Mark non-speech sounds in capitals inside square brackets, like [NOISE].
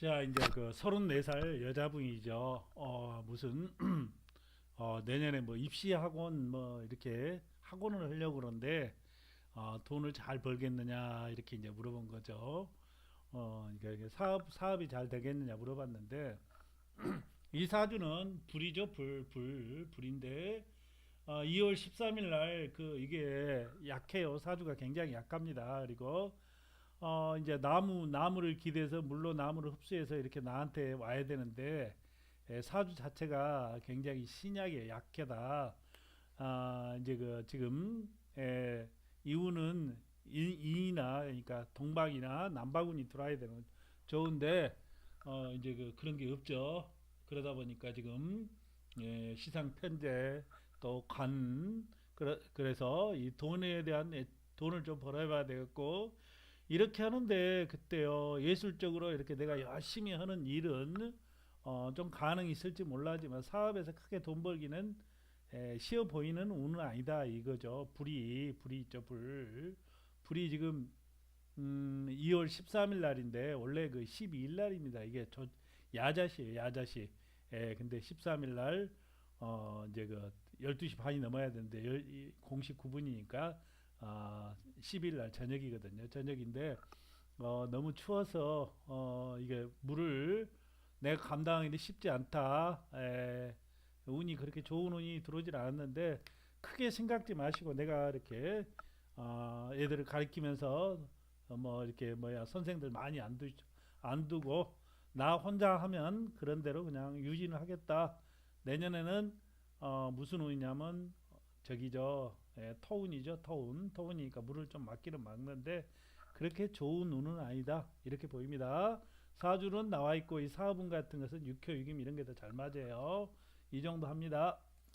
자, 이제 그 34살 여자분이죠. 어, 무슨 [CLEARS THROAT] 어, 내년에 뭐 입시 학원 뭐 이렇게 학원을 하려고 그러는데 어, 돈을 잘 벌겠느냐 이렇게 이제 물어본 거죠. 어, 그러니까 사업 사업이 잘 되겠느냐 물어봤는데 [CLEARS THROAT] 이 사주는 불이죠, 불, 불, 불 인데 어, 2월 13일 날 그 이게 약해요. 사주가 굉장히 약합니다. 그리고 어 이제 나무 나무를 기대서 물로 나무를 흡수해서 이렇게 나한테 와야 되는데 예, 사주 자체가 굉장히 신약에 약하다. 아 이제 그 지금 예, 이유는 이- 이나 그러니까 동방이나 남바군이 들어와야 되는 좋은데 어 이제 그 그런 게 없죠. 그러다 보니까 지금 예, 시상 편제 또 관 그래 서 이 돈에 대한 애- 돈을 좀 벌어봐야 되겠고 이렇게 하는데 그때요 예술적으로 이렇게 내가 열심히 하는 일은 어, 좀 가능이 있을지 몰라지만 사업에서 크게 돈 벌기는 에, 쉬워 보이는 운은 아니다 이거죠. 불이 불이 있죠 불. 불이 지금 음, 2월 13일 날인데 원래 그 12일 날입니다. 이게 저 야자시예요 야자시. 예 근데 13일 날 어, 이제 그 12시 반이 넘어야 되는데 열, 이 공식 9분이니까 아, 10일 날 저녁이거든요. 저녁인데 어, 너무 추워서 어, 이게 물을 내가 감당하기 쉽지 않다. 에, 운이 그렇게 좋은 운이 들어오질 않았는데 크게 생각지 마시고 내가 이렇게 어, 애들을 가리키면서 어, 뭐 이렇게 뭐야 선생들 많이 안, 두, 안 두고 나 혼자 하면 그런 대로 그냥 유지는 하겠다. 내년에는 어, 무슨 운이냐면 저기죠. 예, 터운이죠 터운. 터운이니까 물을 좀 막기는 막는데 그렇게 좋은 운은 아니다. 이렇게 보입니다. 사주는 나와 있고 이 사업운 같은 것은 육효 육임 이런 게 더 잘 맞아요. 이 정도 합니다